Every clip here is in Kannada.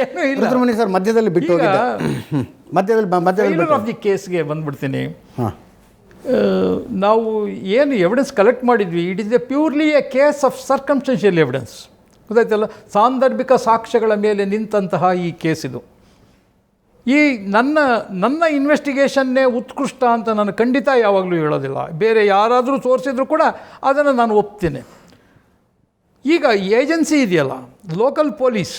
ಏನೂ ಇಲ್ಲ. ರುದ್ರಮುನಿ ಸರ್ ಮಧ್ಯದಲ್ಲಿ ಬಿಟ್ಟು ಹೋಗಿದ್ದೆ. ಮಧ್ಯದಲ್ಲಿ ಮಧ್ಯದಲ್ಲಿ ಆಫ್ ದಿ ಕೇಸ್ಗೆ ಬಂದ್ಬಿಡ್ತೀನಿ. ನಾವು ಏನು ಎವಿಡೆನ್ಸ್ ಕಲೆಕ್ಟ್ ಮಾಡಿದ್ವಿ? It is a purely a case of circumstantial evidence ಗೊತ್ತಾಯ್ತಲ್ಲ? ಸಾಂದರ್ಭಿಕ ಸಾಕ್ಷ್ಯಗಳ ಮೇಲೆ ನಿಂತಹ ಈ ಕೇಸ್ ಇದು. ಈ ನನ್ನ ನನ್ನ ಇನ್ವೆಸ್ಟಿಗೇಷನ್ನೇ ಉತ್ಕೃಷ್ಟ ಅಂತ ನಾನು ಖಂಡಿತ ಯಾವಾಗಲೂ ಹೇಳೋದಿಲ್ಲ. ಬೇರೆ ಯಾರಾದರೂ ತೋರಿಸಿದ್ರು ಕೂಡ ಅದನ್ನು ನಾನು ಒಪ್ತೇನೆ. ಈಗ ಏಜೆನ್ಸಿ ಇದೆಯಲ್ಲ? ಲೋಕಲ್ ಪೊಲೀಸ್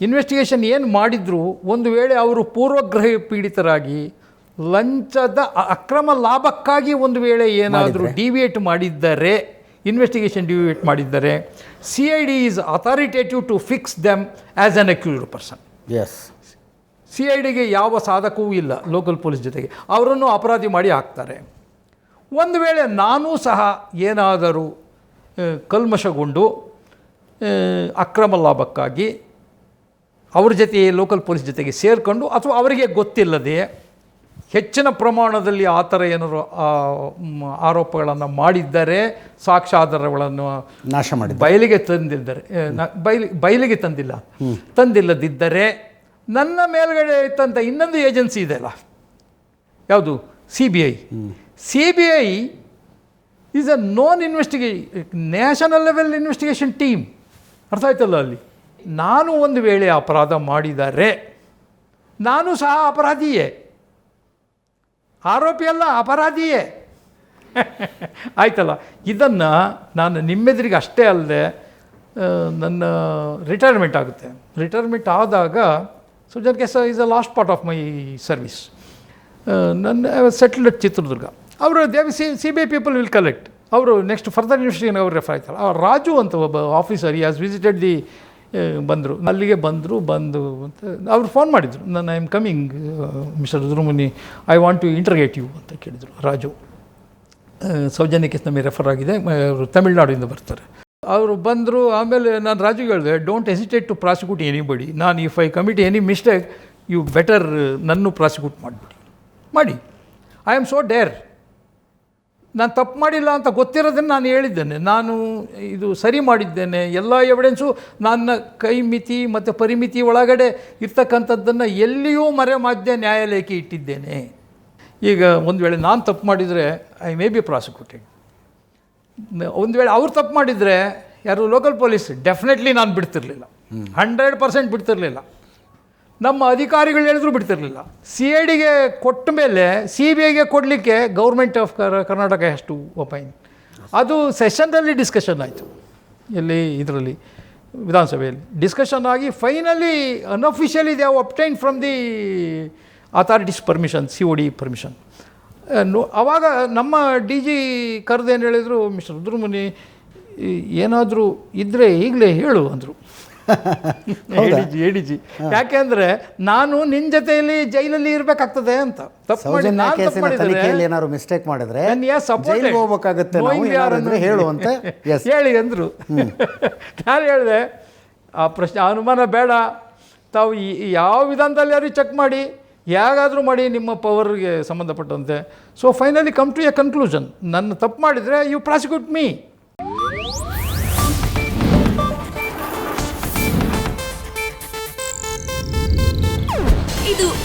ಇನ್ವೆಸ್ಟಿಗೇಷನ್ ಏನು ಮಾಡಿದ್ರು ಒಂದು ವೇಳೆ ಅವರು ಪೂರ್ವಗ್ರಹ ಪೀಡಿತರಾಗಿ ಲಂಚದ ಅಕ್ರಮ ಲಾಭಕ್ಕಾಗಿ ಒಂದು ವೇಳೆ ಏನಾದರೂ ಡಿವಿಯೇಟ್ ಮಾಡಿದ್ದರೆ ಇನ್ವೆಸ್ಟಿಗೇಷನ್ ಡಿವಿಯೇಟ್ ಮಾಡಿದ್ದರೆ C I D is authoritative to fix them as an accused person S C I ಡಿಗೆ ಯಾವ ಸಾಧಕವೂ ಇಲ್ಲ ಲೋಕಲ್ ಪೊಲೀಸ್ ಜೊತೆಗೆ. ಅವರನ್ನು ಅಪರಾಧಿ ಮಾಡಿ ಹಾಕ್ತಾರೆ. ಒಂದು ವೇಳೆ ನಾನೂ ಸಹ ಏನಾದರೂ ಕಲ್ಮಶಗೊಂಡು ಅಕ್ರಮ ಲಾಭಕ್ಕಾಗಿ ಅವ್ರ ಜೊತೆ ಲೋಕಲ್ ಪೊಲೀಸ್ ಜೊತೆಗೆ ಸೇರಿಕೊಂಡು ಅಥವಾ ಅವರಿಗೆ ಗೊತ್ತಿಲ್ಲದೆ ಹೆಚ್ಚಿನ ಪ್ರಮಾಣದಲ್ಲಿ ಆ ಥರ ಏನಾದ್ರು ಆರೋಪಗಳನ್ನು ಮಾಡಿದ್ದರೆ ಸಾಕ್ಷ್ಯಾಧಾರಗಳನ್ನು ನಾಶ ಮಾಡಿ ಬಯಲಿಗೆ ತಂದಿದ್ದಾರೆ ಬಯಲಿ ಬಯಲಿಗೆ ತಂದಿಲ್ಲ. ತಂದಿಲ್ಲದಿದ್ದರೆ ನನ್ನ ಮೇಲ್ಗಡೆ ಇತ್ತಂಥ ಇನ್ನೊಂದು ಏಜೆನ್ಸಿ ಇದೆ ಅಲ್ಲ. ಯಾವುದು? C B I C B I is a known investigate national level investigation team ಅರ್ಥ ಆಯ್ತಲ್ಲ ಅಲ್ಲಿ? ನಾನು ಒಂದು ವೇಳೆ ಅಪರಾಧ ಮಾಡಿದರೆ, ನಾನು ಸಹ ಅಪರಾಧಿಯೇ. ಆರೋಪಿಯಲ್ಲ ಅಪರಾಧಿಯೇ. ಆಯ್ತಲ್ಲ, ಇದನ್ನು ನಾನು ನಿಮ್ಮೆದುರಿಗೆ ಅಷ್ಟೇ ಅಲ್ಲದೆ ನನ್ನ ರಿಟೈರ್ಮೆಂಟ್ ಆಗುತ್ತೆ. ರಿಟೈರ್ಮೆಂಟ್ ಆದಾಗ Sujan case is a last part of my service ನನ್ನ ಸೆಟ್ಲ್ಡ್ ಚಿತ್ರದುರ್ಗ ಅವರು ದೇವಿ C C B I people will collect ಅವರು ನೆಕ್ಸ್ಟ್ ಫರ್ದರ್ ಇನ್ವೆಸ್ಟಿಗೇಷನ್ ಅವ್ರು ರೆಫರ್ ಆಯ್ತಲ್ಲ. ಆ, ರಾಜು ಅಂತ ಒಬ್ಬ ಆಫೀಸರ್ ಹ್ಯಾಸ್ ವಿಸಿಟೆಡ್ ದಿ ಬಂದರು. ಅಲ್ಲಿಗೆ ಬಂದರು, ಬಂದು ಅಂತ ಅವರು ಫೋನ್ ಮಾಡಿದರು. ನಾನು I am coming mister Rudramuni I want to interrogate you ಅಂತ ಕೇಳಿದರು ರಾಜು. ಸೌಜನ್ಯಕ್ಕೆ ನಮಗೆ ರೆಫರ್ ಆಗಿದೆ. ಅವರು ತಮಿಳ್ನಾಡಿಂದ ಬರ್ತಾರೆ. ಅವರು ಬಂದರು, ಆಮೇಲೆ ನಾನು ರಾಜು ಹೇಳಿದೆ don't hesitate to prosecute anybody ನಾನು if I commit any mistake you better ನನ್ನೂ prosecute ಮಾಡಿಬಿಡಿ. ಮಾಡಿ. ಐ ಆಮ್ ಸೋ ಡೇರ್ ನಾನು ತಪ್ಪು ಮಾಡಿಲ್ಲ ಅಂತ ಗೊತ್ತಿರೋದನ್ನು ನಾನು ಹೇಳಿದ್ದೇನೆ. ನಾನು ಇದು ಸರಿ ಮಾಡಿದ್ದೇನೆ. ಎಲ್ಲ ಎವಿಡೆನ್ಸು ನನ್ನ ಕೈ ಮಿತಿ ಮತ್ತು ಪರಿಮಿತಿ ಒಳಗಡೆ ಇರ್ತಕ್ಕಂಥದ್ದನ್ನು ಎಲ್ಲಿಯೂ ಮರೆಮಾದ್ಯ ನ್ಯಾಯಾಲಯಕ್ಕೆ ಇಟ್ಟಿದ್ದೇನೆ. ಈಗ ಒಂದು ವೇಳೆ ನಾನು ತಪ್ಪು ಮಾಡಿದರೆ ಐ ಮೇ ಬಿ ಪ್ರಾಸಿಕ್ಯೂಟೆಡ್ ಒಂದು ವೇಳೆ ಅವ್ರು ತಪ್ಪು ಮಾಡಿದರೆ ಯಾರು ಲೋಕಲ್ ಪೊಲೀಸ್ ಡೆಫಿನೆಟ್ಲಿ ನಾನು ಬಿಡ್ತಿರ್ಲಿಲ್ಲ. Hundred percent ಬಿಡ್ತಿರ್ಲಿಲ್ಲ. ನಮ್ಮ ಅಧಿಕಾರಿಗಳು ಹೇಳಿದ್ರು ಬಿಡ್ತಿರಲಿಲ್ಲ. ಸಿ ಐ ಡಿಗೆ ಕೊಟ್ಟ ಮೇಲೆ ಸಿ ಬಿ ಐಗೆ ಕೊಡಲಿಕ್ಕೆ ಗೌರ್ಮೆಂಟ್ ಆಫ್ ಕರ್ನಾಟಕ ಎಷ್ಟು ಒಪೈನ್ ಅದು ಸೆಷನ್ನಲ್ಲಿ ಡಿಸ್ಕಷನ್ ಆಯಿತು. ಇಲ್ಲಿ ಇದರಲ್ಲಿ, ವಿಧಾನಸಭೆಯಲ್ಲಿ. ಡಿಸ್ಕಷನ್ ಆಗಿ finally unofficially they have obtain from the authorities permission C O D permission ಆವಾಗ ನಮ್ಮ ಡಿ ಜಿ ಕರೆದೇನು ಹೇಳಿದರು, ಮಿಸ್ಟರ್ ರುದ್ರಮುನಿ ಏನಾದರೂ ಇದ್ದರೆ ಈಗಲೇ ಹೇಳು, ಅಂದರು. ಎ ಎಡಿಜಿ ಯಾಕೆಂದ್ರೆ ನಾನು ನಿನ್ ಜೊತೆಯಲ್ಲಿ ಜೈಲಲ್ಲಿ ಇರಬೇಕಾಗ್ತದೆ ಅಂತ. ತಪ್ಪು ಮಾಡಿ ನಾನು ತಪ್ಪು ಏನಾದ್ರು ಮಿಸ್ಟೇಕ್ ಮಾಡಿದ್ರೆ ಜೈಲಿಗೆ ಹೋಗ್ಬೇಕಾಗತ್ತೆ ನಾವು ಹೇಳು ಅಂತ. ಎಸ್ ಹೇಳಿ ಅಂದ್ರು. ನಾನು ಹೇಳಿದೆ ಆ ಪ್ರಶ್ನೆ ಅನುಮಾನ ಬೇಡ. ತಾವು ಯಾವ ವಿಧಾನದಲ್ಲಿ ಯಾರು ಚೆಕ್ ಮಾಡಿ ಹೇಗಾದರೂ ಮಾಡಿ ನಿಮ್ಮ ಪವರ್ಗೆ ಸಂಬಂಧಪಟ್ಟಂತೆ. So finally come to a conclusion ನನ್ನ ತಪ್ಪು ಮಾಡಿದರೆ you prosecute me